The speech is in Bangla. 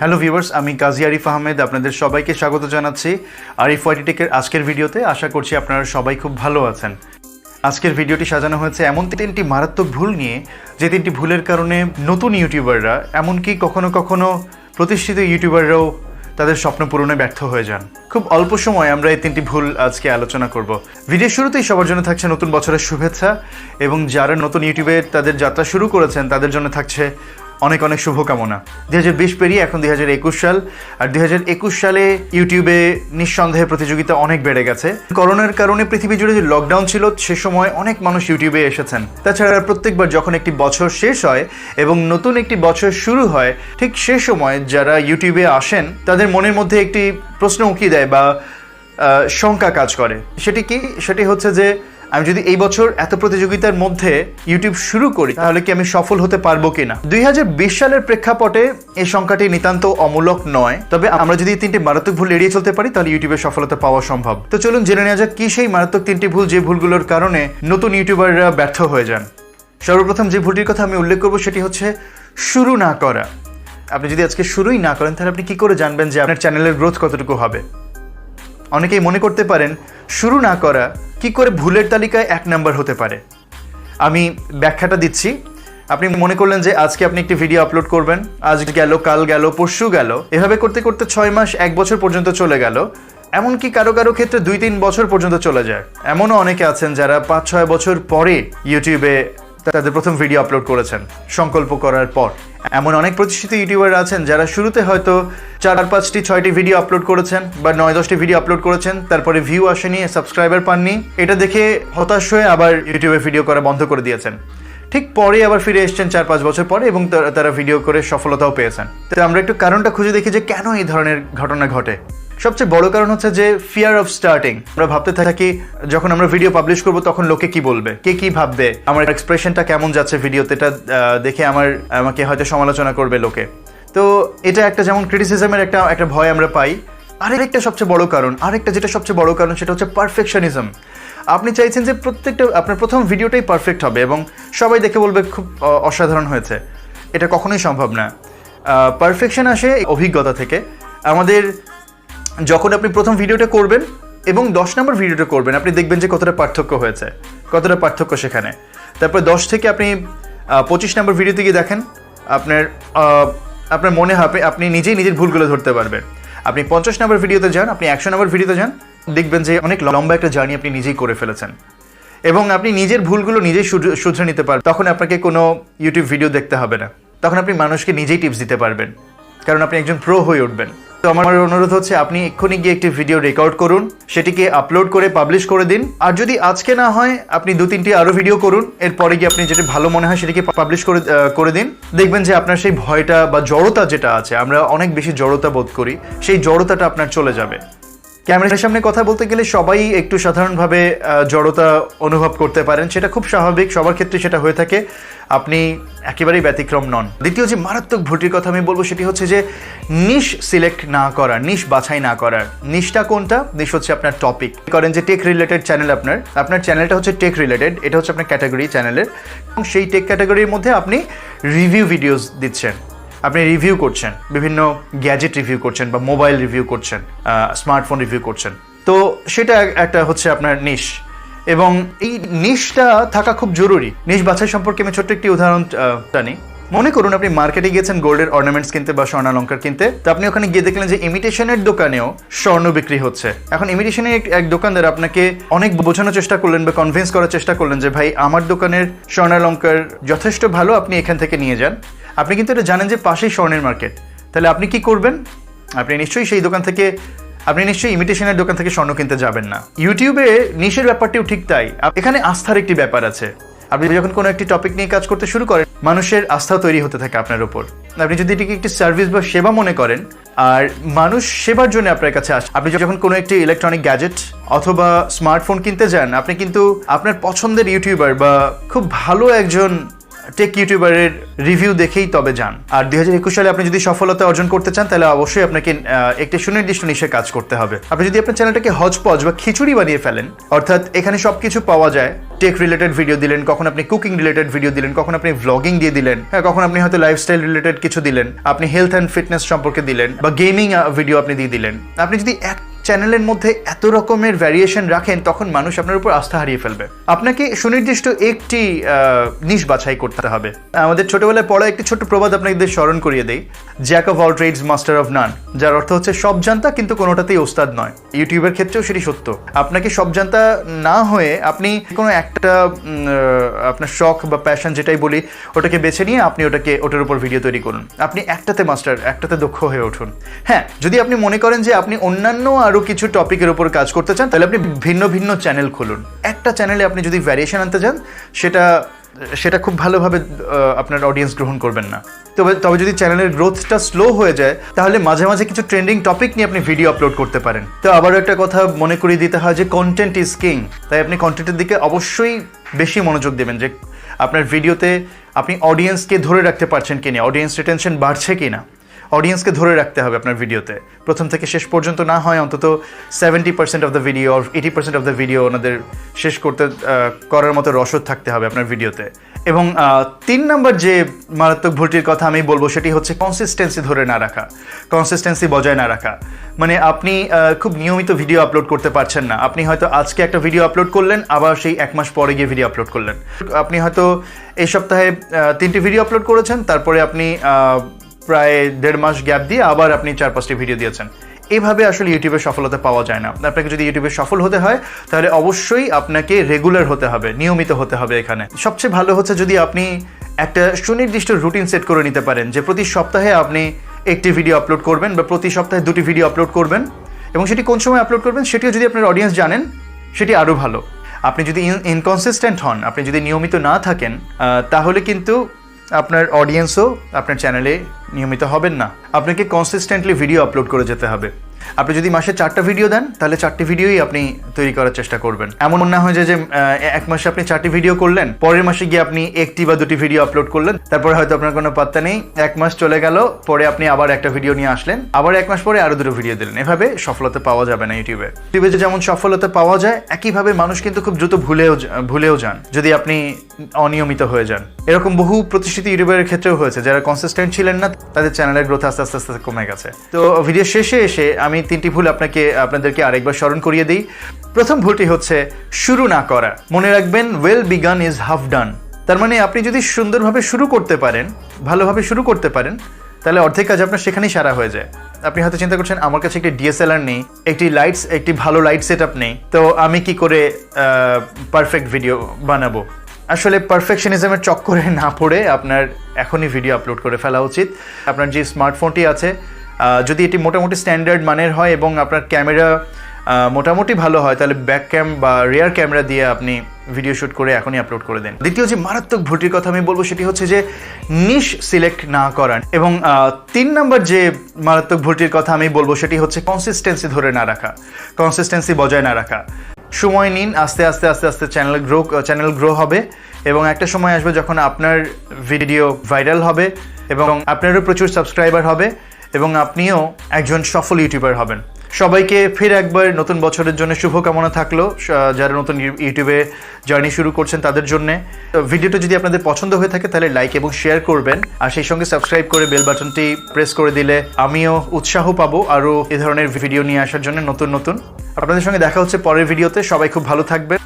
হ্যালো ভিউয়ার্স আমি কাজী আরিফ আহমেদ, আপনাদের সবাইকে স্বাগত জানাচ্ছি আরিফ ওয়াইটিটেকের আজকের ভিডিওতে। আশা করছি আপনারা সবাই খুব ভালো আছেন। আজকের ভিডিওটি সাজানো হয়েছে এমন তিনটি মারাত্মক ভুল নিয়ে, যে তিনটি ভুলের কারণে নতুন ইউটিউবাররা, এমনকি কখনো কখনো প্রতিষ্ঠিত ইউটিউবাররাও তাদের স্বপ্ন পূরণে ব্যর্থ হয়ে যান। খুব অল্প সময় আমরা এই তিনটি ভুল আজকে আলোচনা করব। ভিডিও শুরুতেই সবার জন্য থাকছে নতুন বছরের শুভেচ্ছা, এবং যারা নতুন ইউটিউবে তাদের যাত্রা শুরু করেছেন, তাদের জন্য থাকছে অনেক অনেক শুভকামনা। দুই হাজার বিশ পেরিয়ে এখন দুই হাজার একুশ সাল, আর দুই হাজার একুশ সালে ইউটিউবে নিঃসন্দেহে প্রতিযোগিতা অনেক বেড়ে গেছে। করোনার কারণে পৃথিবী জুড়ে যে লকডাউন ছিল, সে সময় অনেক মানুষ ইউটিউবে এসেছেন। তাছাড়া প্রত্যেকবার যখন একটি বছর শেষ হয় এবং নতুন একটি বছর শুরু হয়, ঠিক সে সময় যারা ইউটিউবে আসেন, তাদের মনের মধ্যে একটি প্রশ্ন উঁকি দেয় বা শঙ্কা কাজ করে। সেটি কি? সেটি হচ্ছে যে আমি যদি এই বছর এত প্রতিযোগিতার মধ্যে ইউটিউব শুরু করি, তাহলে কি আমি সফল হতে পারব কিনা? দুই হাজার বিশ সালের প্রেক্ষাপটে এই সংখ্যাটি নিতান্ত অমূলক নয়। তবে আমরা যদি তিনটি মারাত্মক ভুল এড়িয়ে চলতে পারি, তাহলে ইউটিউবে সফলতা পাওয়া সম্ভব। তো চলুন জেনে নেওয়া যাক কি সেই মারাত্মক তিনটি ভুল যে ভুলগুলোর কারণে নতুন ইউটিউবাররা ব্যর্থ হয়ে যান। সর্বপ্রথম যে ভুলটির কথা আমি উল্লেখ করব, সেটি হচ্ছে শুরু না করা। আপনি যদি আজকে শুরুই না করেন, তাহলে আপনি কি করে জানবেন যে আপনার চ্যানেলের গ্রোথ কতটুকু হবে? অনেকেই মনে করতে পারেন, শুরু না করা কি করে ভুলের তালিকায় এক নাম্বার হতে পারে? আমি ব্যাখ্যাটা দিচ্ছি। আপনি মনে করলেন যে আজকে আপনি একটি ভিডিও আপলোড করবেন। আজ গেল, কাল গেল, পরশু গেল। এভাবে করতে করতে ছয় মাস, এক বছর পর্যন্ত চলে গেল। এমনকি কারও কারও ক্ষেত্রে দুই তিন বছর পর্যন্ত চলে যায়। এমনও অনেকে আছেন যারা পাঁচ ছয় বছর পরে ইউটিউবে তাদের প্রথম ভিডিও আপলোড করেছেন, সংকল্প করার পর। এমন অনেক প্রতিষ্ঠিত ইউটিউবার আছেন যারা শুরুতে হয়তো চার পাঁচটি, ছয়টি ভিডিও আপলোড করেছেন বা নয় দশটি ভিডিও আপলোড করেছেন, তারপরে ভিউ আসেনি সাবস্ক্রাইবার পাননি। এটা দেখে হতাশ হয়ে আবার ইউটিউবে ভিডিও করা বন্ধ করে দিয়েছেন। ঠিক পরে আবার ফিরে এসেছেন চার পাঁচ বছর পরে এবং তারা ভিডিও করে সফলতাও পেয়েছেন। তো আমরা একটু কারণটা খুঁজে দেখি যে কেন এই ধরনের ঘটনা ঘটে। সবচেয়ে বড় কারণ হচ্ছে যে ফিয়ার অফ স্টার্টিং আমরা ভাবতে থাকি, যখন আমরা ভিডিও পাবলিশ করব, তখন লোকে কি বলবে? কে কি ভাববে? আমার এক্সপ্রেশনটা কেমন যাচ্ছে ভিডিওতে এটা দেখে আমার, আমাকে হয়তো সমালোচনা করবে লোকে। তো এটা একটা যেমন ক্রিটিসিজমের একটা একটা ভয় আমরা পাই। আরেকটা সবচেয়ে বড় কারণ, আরেকটা যেটা সবচেয়ে বড় কারণ, সেটা হচ্ছে পারফেকশনিজম আপনি চাইছেন যে প্রত্যেকটা, আপনার প্রথম ভিডিওটাই পারফেক্ট হবে এবং সবাই দেখে বলবে খুব অসাধারণ হয়েছে। এটা কখনোই সম্ভব না। পারফেকশন আসে অভিজ্ঞতা থেকে। আমাদের যখন আপনি প্রথম ভিডিওটা করবেন এবং দশ নম্বর ভিডিওটা করবেন, আপনি দেখবেন যে কতটা পার্থক্য হয়েছে, কতটা পার্থক্য সেখানে। তারপর দশ থেকে আপনি পঁচিশ নম্বর ভিডিওতে গিয়ে দেখেন, আপনার আপনার মনে হবে আপনি নিজেই নিজের ভুলগুলো ধরতে পারবেন। আপনি পঞ্চাশ নম্বর ভিডিওতে যান, আপনি একশো নম্বর ভিডিওতে যান, দেখবেন যে অনেক লম্বা একটা জার্নি আপনি নিজেই করে ফেলেছেন। এবং আপনি নিজের ভুলগুলো নিজেই শুধরে- নিতে পারবেন তখন আপনাকে কোনো ইউটিউব ভিডিও দেখতে হবে না। তখন আপনি মানুষকে নিজেই টিপস দিতে পারবেন। কারণ আপনি একজন প্রো হয়ে উঠবেন। তো আমার অনুরোধ হচ্ছে, আপনি এক্ষুনি গিয়ে একটি ভিডিও রেকর্ড করুন, সেটিকে আপলোড করে পাবলিশ করে দিন। আর যদি আজকে না হয়, আপনি দু তিনটি আরও ভিডিও করুন, এরপরে গিয়ে আপনি যেটা ভালো মনে হয় সেটিকে পাবলিশ করে করে দিন। দেখবেন যে আপনার সেই ভয়টা বা জড়তা যেটা আছে, আমরা অনেক বেশি জড়তা বোধ করি, সেই জড়তাটা আপনার চলে যাবে। ক্যামেরার সামনে কথা বলতে গেলে সবাই একটু সাধারণভাবে জড়তা অনুভব করতে পারেন। সেটা খুব স্বাভাবিক, সবার ক্ষেত্রে সেটা হয়ে থাকে। আপনি একেবারেই ব্যতিক্রম নন। দ্বিতীয় যে মারাত্মক ভুলটির কথা আমি বলব, সেটি হচ্ছে যে নিশ সিলেক্ট না করা, নিশ বাছাই না করার নিশটা কোনটা? নিশ হচ্ছে আপনার টপিক করেন যে টেক রিলেটেড চ্যানেল আপনার। আপনার চ্যানেলটা হচ্ছে টেক রিলেটেড এটা হচ্ছে আপনার ক্যাটাগরি চ্যানেলের এবং সেই টেক ক্যাটাগরির মধ্যে আপনি রিভিউ ভিডিওস দিচ্ছেন। আপনি রিভিউ করছেন, বিভিন্ন গ্যাজেট রিভিউ করছেন বা মোবাইল রিভিউ করছেন স্মার্টফোন রিভিউ করছেন। তো সেটা একটা হচ্ছে আপনার নিশ এবং এই নিশটা থাকা খুব জরুরি। নিশ বাছাই সম্পর্কে আমি ছোট্ট একটি উদাহরণ জানি। মনে করুন আপনি মার্কেটে গিয়েছেন গোল্ডের অর্নামেন্টস কিনতে বা স্বর্ণালঙ্কার কিনতে। তো আপনি ওখানে গিয়ে দেখলেন যে ইমিটেশনের দোকানেও স্বর্ণ বিক্রি হচ্ছে। এখন ইমিটেশনের এক দোকানদার আপনাকে অনেক বোঝানোর চেষ্টা করলেন বা কনভিন্স করার চেষ্টা করলেন যে, ভাই, আমার দোকানের স্বর্ণালঙ্কার যথেষ্ট ভালো, আপনি এখান থেকে নিয়ে যান। আপনি কিন্তু এটা জানেন যে পাশেই স্বর্ণের মার্কেট। তাহলে আপনি কি করবেন? আপনি নিশ্চয়ই সেই দোকান থেকে, আপনি নিশ্চয়ই ইমিটেশনের দোকান থেকে স্বর্ণ কিনতে যাবেন না। ইউটিউবে নিশের ব্যাপারটিও ঠিক তাই। এখানে আস্থার একটি ব্যাপার আছে। আপনি যখন কোনো একটি টপিক নিয়ে কাজ করতে শুরু করেন, মানুষের আস্থা তৈরি হতে থাকে আপনার উপর। আপনি যদি এটিকে একটি সার্ভিস বা সেবা মনে করেন, আর মানুষ সেবার জন্য আপনার কাছে আসে আপনি যখন কোনো একটি ইলেকট্রনিক গ্যাজেট অথবা স্মার্টফোন কিনতে যান, আপনি কিন্তু আপনার পছন্দের ইউটিউবার বা খুব ভালো একজন টেক ইউটিউবারের রিভিউ দেখেই তবে যান। আর দুই হাজার একুশ সালে আপনি যদি সফলতা অর্জন করতে চান, তাহলে অবশ্যই আপনাকে একটি সুনির্দিষ্ট নিশে কাজ করতে হবে। আপনি যদি আপনার চ্যানেলটাকে হজপজ বা খিচুড়ি বানিয়ে ফেলেন, অর্থাৎ এখানে সবকিছু পাওয়া যায় টেক রিলেটেড ভিডিও দিলেন, কখন আপনি কুকিং রিলেটেড ভিডিও দিলেন, কখন আপনি ভ্লগিং দিয়ে দিলেন হ্যাঁ কখন আপনি হয়তো লাইফস্টাইল রিলেটেড কিছু দিলেন, আপনি হেলথ অ্যান্ড ফিটনেস সম্পর্কে দিলেন, বা গেমিং ভিডিও আপনি দিয়ে দিলেন। আপনি যদি এক চ্যানেলের মধ্যে এত রকমের ভ্যারিয়েশন রাখেন, তখন মানুষ আপনার উপর আস্থা হারিয়ে ফেলবে। আপনাকে সুনির্দিষ্ট একটি নিশ বাছাই করতে হবে। আমাদের ছোটবেলায় পড়া একটি ছোট্ট প্রবাদ আপনাদের স্মরণ করিয়ে দেই। Jack of all trades master of none যার অর্থ হচ্ছে সব জানতা, কিন্তু কোনোটাতেই ওস্তাদ নয়। ইউটিউবের ক্ষেত্রেও সেটি সত্য। আপনাকে সব জানতা না হয়ে আপনি কোনো একটা আপনার শখ বা প্যাশন যেটাই বলি, ওটাকে বেছে নিয়ে আপনি ওটাকে, ওটার উপর ভিডিও তৈরি করুন। আপনি একটাতে মাস্টার একটাতে দক্ষ হয়ে উঠুন। হ্যাঁ যদি আপনি মনে করেন যে আপনি অন্যান্য আরও কিছু টপিকের উপর কাজ করতে চান, তাহলে আপনি ভিন্ন ভিন্ন চ্যানেল খুলুন। একটা চ্যানেলে আপনি যদি ভ্যারিয়েশন আনতে চান সেটা সেটা খুব ভালোভাবে আপনার অডিয়েন্স গ্রহণ করবেন না। তবে তবে যদি চ্যানেলের গ্রোথটা স্লো হয়ে যায়, তাহলে মাঝে মাঝে কিছু ট্রেন্ডিং টপিক নিয়ে আপনি ভিডিও আপলোড করতে পারেন। তো আবারও একটা কথা মনে করিয়ে দিতে হয় যে কন্টেন্ট ইজ কিং তাই আপনি কন্টেন্টের দিকে অবশ্যই বেশি মনোযোগ দেবেন যে, আপনার ভিডিওতে আপনি অডিয়েন্সকে ধরে রাখতে পারছেন কিনা অডিয়েন্স রিটেনশন বাড়ছে কিনা। অডিয়েন্সকে ধরে রাখতে হবে আপনার ভিডিওতে। প্রথম থেকে শেষ পর্যন্ত না হয়, অন্তত seventy percent of the video eighty percent of the video ওনাদের শেষ করতে করার মতো রসদ থাকতে হবে আপনার ভিডিওতে। এবং তিন নম্বর যে মারাত্মক ভুলটির কথা আমি বলব সেটি হচ্ছে কনসিস্টেন্সি ধরে না রাখা। কনসিস্টেন্সি বজায় না রাখা। মানে আপনি খুব নিয়মিত ভিডিও আপলোড করতে পারছেন না। আপনি হয়তো আজকে একটা ভিডিও আপলোড করলেন, আবার সেই এক মাস পরে গিয়ে ভিডিও আপলোড করলেন। আপনি হয়তো এই সপ্তাহে তিনটি ভিডিও আপলোড করেছেন, তারপরে আপনি প্রায় দেড় মাস গ্যাপ দিয়ে আবার আপনি চার পাঁচটি ভিডিও দিয়েছেন। এভাবে আসলে ইউটিউবে সফলতা পাওয়া যায় না। আপনাকে যদি ইউটিউবে সফল হতে হয়, তাহলে অবশ্যই আপনাকে রেগুলার হতে হবে, নিয়মিত হতে হবে এখানে। সবচেয়ে ভালো হচ্ছে যদি আপনি একটা সুনির্দিষ্ট রুটিন সেট করে নিতে পারেন, যে প্রতি সপ্তাহে আপনি একটি ভিডিও আপলোড করবেন বা প্রতি সপ্তাহে দুটি ভিডিও আপলোড করবেন, এবং সেটি কোন সময় আপলোড করবেন সেটিও যদি আপনার অডিয়েন্স জানেন, সেটি আরও ভালো। আপনি যদি ইনকনসিস্টেন্ট হন, আপনি যদি নিয়মিত না থাকেন তাহলে কিন্তু আপনার অডিয়েন্সও আপনার চ্যানেলে নিয়মিত হবেন না। আপনাকে কনসিস্টেন্টলি ভিডিও আপলোড করে যেতে হবে। আপনি যদি মাসে চারটা ভিডিও দেন, তাহলে চারটি ভিডিওই আপনি তৈরি করার চেষ্টা করবেন। এমন না হয় যে যে এক মাসে আপনি চারটি ভিডিও করলেন, পরের মাসে গিয়ে আপনি একটি বা দুটি ভিডিও আপলোড করলেন, তারপরে হয়তো আপনার কোনো পাত্তা নেই, এক মাস চলে গেল, পরে আপনি আবার একটা ভিডিও নিয়ে আসলেন, আবার এক মাস পরে আরও দুটো ভিডিও দিলেন। এভাবে সফলতা পাওয়া যাবে না ইউটিউবে ইউটিউবে যে যেমন সফলতা পাওয়া যায়, একইভাবে মানুষ কিন্তু খুব দ্রুত ভুলেও ভুলেও যান, যদি আপনি অনিয়মিত হয়ে যান। এরকম বহু প্রতিষ্ঠিত ইউটিউবের ক্ষেত্রেও হয়েছে, যারা কনসিস্টেন্ট ছিলেন না, তাদের চ্যানেলের গ্রোথ আস্তে আস্তে আস্তে কমে গেছে। তো ভিডিও শেষে এসে আমি তিনটি ভুল আপনাকে, আপনাদেরকে আরেকবার স্মরণ করিয়ে দিই। প্রথম ভুলটি হচ্ছে, শুরু না করা। মনে রাখবেন well begun is half done তার মানে আপনি যদি সুন্দরভাবে শুরু করতে পারেন, ভালোভাবে শুরু করতে পারেন, তাহলে অর্ধেক কাজ আপনার সেখানেই সারা হয়ে যায়। আপনি হয়তো চিন্তা করছেন, আমার কাছে একটি ডিএসএলআর নেই, একটি লাইটস একটি ভালো লাইট সেট আপ নেই, তো আমি কি করে পারফেক্ট ভিডিও বানাবো? আসলে পারফেকশনিজমের চক্করে না পড়ে আপনার এখনই ভিডিও আপলোড করে ফেলা উচিত। আপনার যে স্মার্টফোনটি আছে যদি এটি মোটামুটি স্ট্যান্ডার্ড মানের হয় এবং আপনার ক্যামেরা মোটামুটি ভালো হয়, তাহলে ব্যাক ক্যাম বা রিয়ার ক্যামেরা দিয়ে আপনি ভিডিও শ্যুট করে এখনই আপলোড করে দেন। দ্বিতীয় যে মারাত্মক ভুলটির কথা আমি বলব সেটি হচ্ছে যে নিশ সিলেক্ট না করান এবং তিন নম্বর যে মারাত্মক ভুলটির কথা আমি বলব সেটি হচ্ছে কনসিস্টেন্সি ধরে না রাখা কনসিস্টেন্সি বজায় না রাখা। সময় নিন, আস্তে আস্তে আস্তে আস্তে চ্যানেল গ্রো চ্যানেল গ্রো হবে এবং একটা সময় আসবে যখন আপনার ভিডিও ভাইরাল হবে এবং আপনারও প্রচুর সাবস্ক্রাইবার হবে। এবং আপনিও একজন সফল ইউটিউবার হবেন। সবাইকে ফির একবার নতুন বছরের জন্য শুভকামনা থাকল। যারা নতুন ইউটিউবে জার্নি শুরু করছেন তাদের জন্য। ভিডিওটা যদি আপনাদের পছন্দ হয়ে থাকে, তাহলে লাইক এবং শেয়ার করবেন। আর সেই সঙ্গে সাবস্ক্রাইব করে বেল বাটনটি প্রেস করে দিলে আমিও উৎসাহ পাবো আরও এ ধরনের ভিডিও নিয়ে আসার জন্য নতুন নতুন। আপনাদের সঙ্গে দেখা হচ্ছে পরের ভিডিওতে। সবাই খুব ভালো থাকবেন।